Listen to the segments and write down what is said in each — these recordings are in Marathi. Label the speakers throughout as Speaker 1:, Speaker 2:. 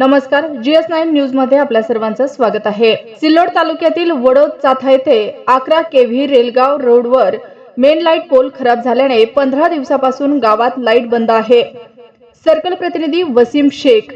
Speaker 1: नमस्कार जीएस नाईन न्यूजमध्ये आपल्या सर्वांचं स्वागत आहे. सिल्लोड तालुक्यातील वडोद चाथा येथे अकरा केव्ही रेलगाव रोडवर मेन लाइट पोल खराब झाल्याने पंधरा दिवसापासून गावात लाइट बंद आहे. सर्कल प्रतिनिधी वसीम शेख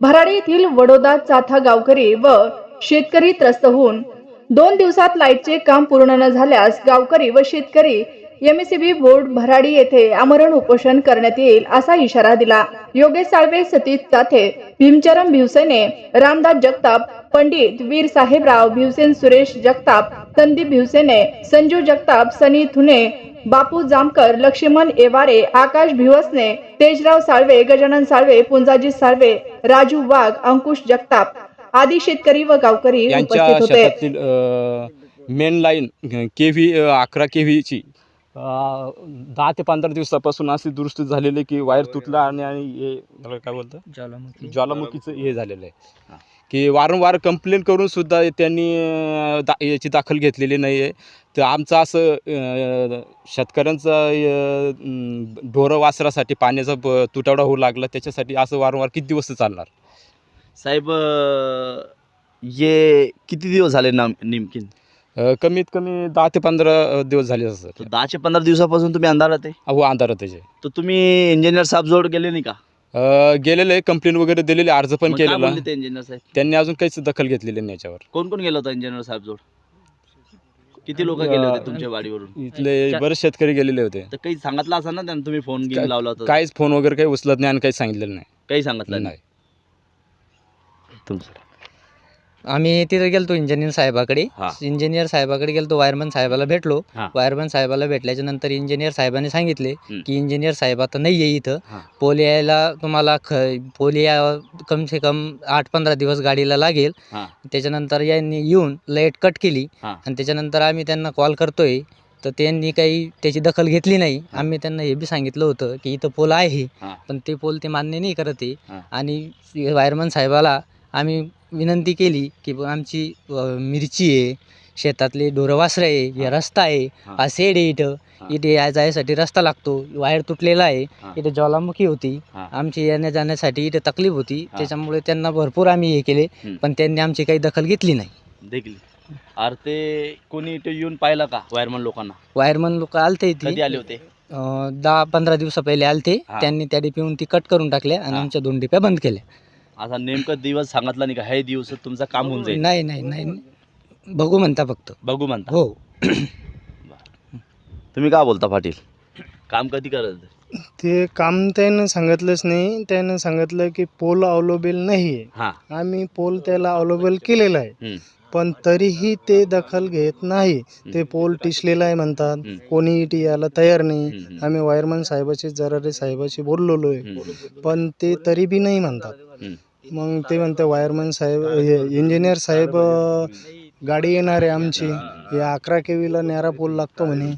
Speaker 1: भराडी येथील वडोदा चाथा गावकरी व शेतकरी त्रस्त होऊन दोन दिवसात लाईटचे काम पूर्ण न झाल्यास गावकरी व शेतकरी एमएससीबी बोर्ड भराडी येथे आमरण उपोषण करण्यात येईल असा इशारा दिला. योगेश साळवे सतीश चाथे भीमचरम भिवसेने रामदास जगताप पंडित वीर साहेबराव भिवसेन सुरेश जगताप संदीप भिवसेने संजू जगताप सनी थुने बापू जामकर लक्ष्मण एवारे आकाश भिवसने तेजराव साळवे गजानन साळवे पुंजाजी साळवे राजू वाघ अंकुश जगताप आदी शेतकरी व गावकरी उपस्थित होते.
Speaker 2: मेन लाईन के व्ही अकरा के व्हीची दहा ते पंधरा दिवसापासून अशी दुरुस्ती झालेली आहे की वायर तुटला आणि आणि हे काय बोलतं?
Speaker 3: ज्वालामुखी.
Speaker 2: ज्वालामुखीचं हे झालेलं आहे. की वारंवार कंप्लेंट करून सुद्धा त्यांनी दा याची दाखल घेतलेली नाही आहे. तर आमचं असं शेतकऱ्यांचा ढोरं वासरासाठी पाण्याचा ब- तुटवडा होऊ लागला. त्याच्यासाठी असं वारंवार किती दिवस चालणार?
Speaker 3: साहेब ये किती दिवस झाले ना नेमकीन?
Speaker 2: अं, कमीत कमी दहा ते पंधरा दिवस झाले असं.
Speaker 3: तर दहा ते पंधरा दिवसापासून तुम्ही अंधारात आहे?
Speaker 2: हो अंधारात त्याचे
Speaker 3: तर तुम्ही इंजिनियर साहेब जोड गेले नाही का?
Speaker 2: अ, गेलेले कंप्लेंट वगैरे दिलेले अर्ज पण
Speaker 3: मग काय
Speaker 2: केलेला.
Speaker 3: बोलले ते इंजिनियर साहेब?
Speaker 2: त्यांनी अजून काहीच दखल घेतलेली नाही याच्यावर.
Speaker 3: कोण कोण गेलं होतं इंजिनियर साहेब जोड? किती लोक गेले होते तुमच्या वाडीवरून?
Speaker 2: इथले बरेच शेतकरी गेलेले होते.
Speaker 3: तर काही सांगितलं असं ना त्यांना तुम्ही फोन घेऊन लावला होता?
Speaker 2: काहीच फोन वगैरे काही उचलत नाही आणि काही सांगितलेलं नाही.
Speaker 3: काही सांगितलं नाही?
Speaker 2: नाही.
Speaker 3: तुमचं.
Speaker 4: आम्ही तिथे गेलतो इंजिनियर साहेबाकडे
Speaker 3: हा.
Speaker 4: इंजिनियर साहेबाकडे गेलतो वायरमन साहेबाला भेटलो
Speaker 3: हा.
Speaker 4: वायरमन साहेबाला भेटल्याच्या नंतर इंजिनियर साहेबांनी सांगितले. की इंजिनियर साहेब आता नाही आहे इथं
Speaker 3: हा.
Speaker 4: पोल यायला तुम्हाला ख पोल या कम से कम आठ पंधरा दिवस गाडीला लागेल
Speaker 3: हां
Speaker 4: त्याच्यानंतर यांनी येऊन लाइट कट केली
Speaker 3: हां.
Speaker 4: आणि त्याच्यानंतर आम्ही त्यांना कॉल करतोय तर त्यांनी काही त्याची दखल घेतली नाही आम्ही त्यांना हे बी सांगितलं होतं की इथं पोल आहे
Speaker 3: हां.
Speaker 4: पण ते पोल ते मान्य नाही करत आहे
Speaker 3: हां.
Speaker 4: आणि वायरमन साहेबाला आम्ही विनंती केली की आमची मिरची आहे शेतातले ढोरं वासरं आहे हे रस्ता आहे
Speaker 3: हां.
Speaker 4: सेड आहे इथं. इथे या जायसाठी रस्ता लागतो वायर तुटलेला आहे. इथे ज्वालामुखी होती. आमची येण्या जाण्यासाठी इथे तकलीफ होती. त्याच्यामुळे त्यांना भरपूर आम्ही हे केले. पण त्यांनी आमची काही दखल घेतली नाही
Speaker 3: देखील अरे ते कोणी इथे येऊन पाहिलं का वायरमन लोकांना
Speaker 4: वायरमन लोक आलते
Speaker 3: कधी
Speaker 4: इथे
Speaker 3: आले होते
Speaker 4: अं, दहा पंधरा दिवसा पहिले आलते
Speaker 3: हां.
Speaker 4: त्यांनी त्या डिपीहून ती कट करून टाकल्या आणि
Speaker 3: हां.
Speaker 4: आमच्या दोन डिप्या बंद केल्या
Speaker 3: असा नेमकं दिवस सांगितला नाही का? हे दिवस तुमचं काम होऊन जाईल.
Speaker 4: नाही नाही नाही. बघू म्हणता फक्त.
Speaker 3: बघू म्हणता.
Speaker 4: हो.
Speaker 3: तुम्ही का बोलता पाटील? काम कधी करत
Speaker 5: ते काम त्यानं सांगितलंच नाही. त्यानं सांगितलं की पोल अवेलेबल नाही आहे
Speaker 3: हा.
Speaker 5: आम्ही पोल त्याला अवेलेबल केलेला आहे.
Speaker 3: हम्म.
Speaker 5: पण तरीही ते दखल घेत नाही. ते पोल टिचलेला आहे म्हणतात.
Speaker 3: हम्म.
Speaker 5: कोणी इथे यायला तयार नाही.
Speaker 3: हम्म.
Speaker 5: आम्ही वायरमन साहेबाशी जरारे साहेबाशी बोललेलो आहे.
Speaker 3: हम्म.
Speaker 5: पण ते तरी बी नाही म्हणतात.
Speaker 3: हम्म.
Speaker 5: मग ते म्हणते वायरमन साहेब हे इंजिनियर साहेब गाडी येणार आहे आमची. हे. अकरा केवीला न्यारा पोल लागतो म्हणे.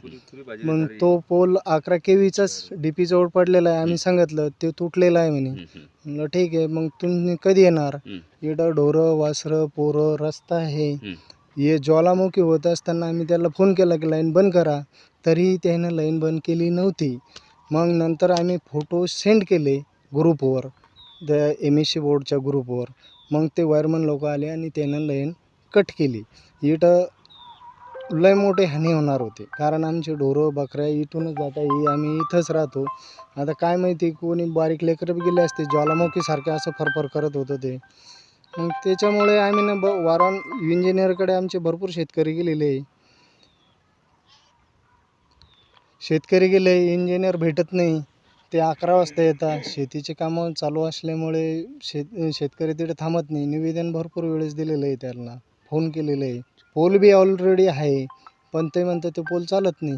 Speaker 5: मग तो पोल अकरा केवीचाच डी पी जवळ पडलेला आहे. आम्ही सांगितलं ते तुटलेलं आहे म्हणे. म्हणलं ठीक आहे. मग तुम्ही कधी येणार. इडं ढोरं वासरं पोरं रस्ता आहे. हे ज्वालामुखी होत असताना आम्ही त्याला फोन केला की लाईन बंद करा. तरी त्यानं लाईन बंद केली नव्हती. मग नंतर आम्ही फोटो सेंड केले ग्रुपवर द एम एस सी बोर्डच्या ग्रुपवर मग ते वायरमन लोक आले आणि त्यानं लाईन कट केली. इथं लय मोठे हानी होणार होते. कारण आमचे ढोरं बकऱ्या इथूनच जाता ही आम्ही इथंच राहतो. आता काय माहिती कोणी बारीक लेकरं बी गेले असते. ज्वालामुखीसारखे असं फरफर करत होतं ते. मग त्याच्यामुळे आम्ही ना ब वारं इंजिनियरकडे आमचे भरपूर शेतकरी गेलेले. आहे शेतकरी गेले इंजिनियर भेटत नाही. ते अकरा वाजता येतात. शेतीचे कामं चालू असल्यामुळे शेत शेतकरी तिथे थांबत नाही. निवेदन भरपूर वेळेस दिलेलं आहे त्यांना. फोन केलेलं आहे. पोल बी ऑलरेडी आहे पण ते म्हणतात ते पोल चालत नाही.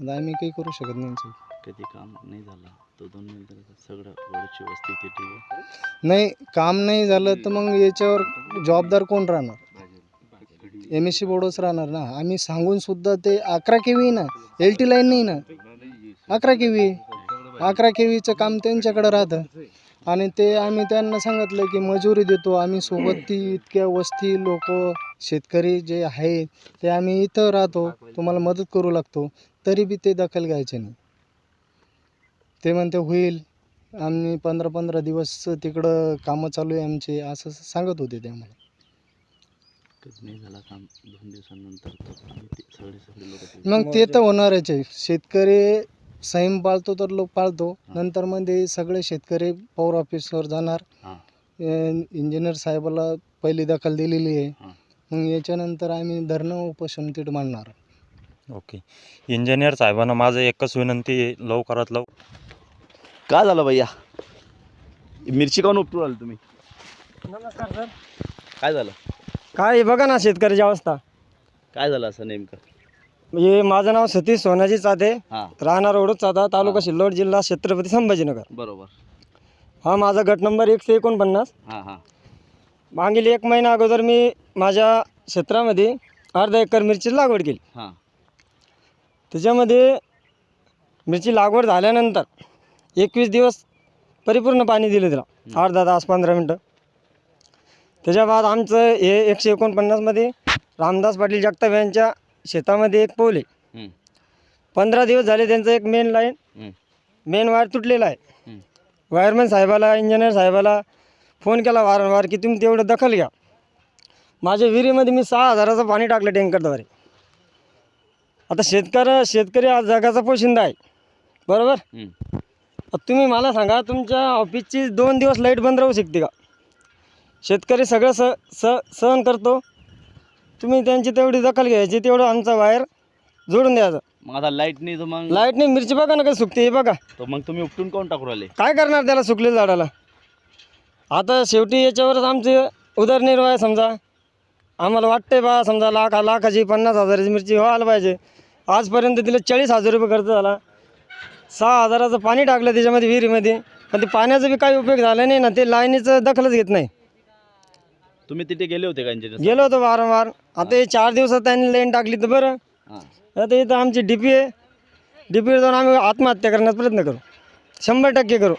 Speaker 5: आता आम्ही काही करू शकत नाही याचं.
Speaker 3: कधी काम नाही झालं तो दोन मिनिटं सगळं वरची वस्ती तिथे
Speaker 5: नाही काम नाही झालं तर मग याच्यावर जबाबदार कोण राहणार? एम एस सी बोर्डच राहणार ना. आम्ही सांगून सुद्धा ते अकरा के व्ही ना एल टी लाईन नाही ना. अकरा के व्ही अकरा के व्हीचं काम त्यांच्याकडं राहतं. आणि ते आम्ही त्यांना सांगितलं की मजुरी देतो आम्ही सोबत ती इतक्या वस्ती लोक शेतकरी जे आहेत ते आम्ही इथं राहतो तुम्हाला मदत करू लागतो तरी बी ते दखल घ्यायचे नाही. ते म्हणते होईल आम्ही पंधरा पंधरा दिवस तिकडं कामं चालू आहे आमचे असं सांगत होते ते आम्हाला. मग ते तर होणारच आहे. शेतकरी संयम पाळतो तर लोक पाळतो. नंतर मध्ये सगळे शेतकरी पॉवर ऑफिसवर जाणार.
Speaker 3: हां.
Speaker 5: इंजिनियर साहेबाला पहिली दखल दिलेली आहे.
Speaker 3: हां.
Speaker 5: मग याच्यानंतर आम्ही धरणं उपोषण तिथं मांडणार.
Speaker 6: ओके. इंजिनियर साहेबांना माझं एकच विनंती आहे लवकरात लव
Speaker 3: काय झालं भैया? मिरची काऊन उपटून आली तुम्ही?
Speaker 7: नमस्कार सर.
Speaker 3: काय झालं?
Speaker 7: काय बघा ना शेतकऱ्याची अवस्था.
Speaker 3: काय झालं असं नेमकं?
Speaker 7: म्हणजे माझं नाव सतीश सोनाजी
Speaker 3: हां.
Speaker 7: राहणार ओढूच चाता तालुका. सिल्लोड जिल्हा छत्रपती संभाजीनगर.
Speaker 3: बरोबर.
Speaker 7: हा माझा गट नंबर एकशे एकोणपन्नास.
Speaker 3: हां हां.
Speaker 7: मागील एक महिना अगोदर मी माझ्या क्षेत्रामध्ये अर्धा एकर मिरची लागवड केली.
Speaker 3: हां.
Speaker 7: त्याच्यामध्ये मिरची लागवड झाल्यानंतर एकवीस दिवस परिपूर्ण पाणी दिलं तिला अर्धा तास पंधरा मिनटं. त्याच्या बाद आमचं हे एकशे एकोणपन्नासमध्ये रामदास पाटील जगताप यांच्या शेतामध्ये एक पोल आहे
Speaker 3: हम्म.
Speaker 7: पंधरा दिवस झाले त्यांचं एक मेन लाईन
Speaker 3: हम्म.
Speaker 7: मेन वायर तुटलेला आहे
Speaker 3: हम्म.
Speaker 7: वायरमॅन साहेबाला इंजिनियर साहेबाला फोन केला वारंवार की तुम्ही तेवढं दखल घ्या माझ्या विहिरीमध्ये मी सहा हजाराचं पाणी टाकलं टँकरद्वारे आता शेतकरी शेतकरी आज जगाचा पोशिंदा आहे बरोबर
Speaker 3: हम्म.
Speaker 7: आता तुम्ही मला सांगा तुमच्या ऑफिसची दोन दिवस लाइट बंद राहू शकते का शेतकरी सगळं स स सहन करतो तुम्ही त्यांची तेवढी दखल घ्यायची तेवढं आमचा वायर जोडून द्यायचं
Speaker 3: मग आता लाइट नाही तर मग
Speaker 7: लाईटने मिरची बघा ना काही सुकते हे बघा.
Speaker 3: तर मग तुम्ही उपटून काऊन टाकू राहिले?
Speaker 7: काय करणार त्याला सुकलेल्या झाडाला? आता शेवटी याच्यावरच आमचे उदरनिर्वाह आहे समजा. आम्हाला वाटते बा समजा लाख लाखाची पन्नास हजाराची मिरची व्हायला पाहिजे. आजपर्यंत तिला चाळीस हजार रुपये खर्च झाला. सहा हजाराचं पाणी टाकलं त्याच्यामध्ये विहिरीमध्ये. पण ते पाण्याचा बी काही उपयोग झाला नाही ना ते लाईनीचं दखलच घेत नाही.
Speaker 3: तुम्ही तिथे गेले होते का इंजिनियर
Speaker 7: गेलो होतो वारंवार. आता हे चार दिवसात त्यांनी लाईन टाकली तर बरं.
Speaker 3: हां.
Speaker 7: आता इथं आमची डी पी आहे डी पीवर जाऊन आम्ही आत्महत्या करण्याचा प्रयत्न करू. शंभर टक्के करू.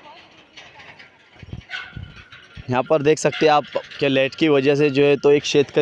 Speaker 3: यहाँ पर देख सकते हैं आप कि लाइट की वजह से जो है तो एक शेतकरी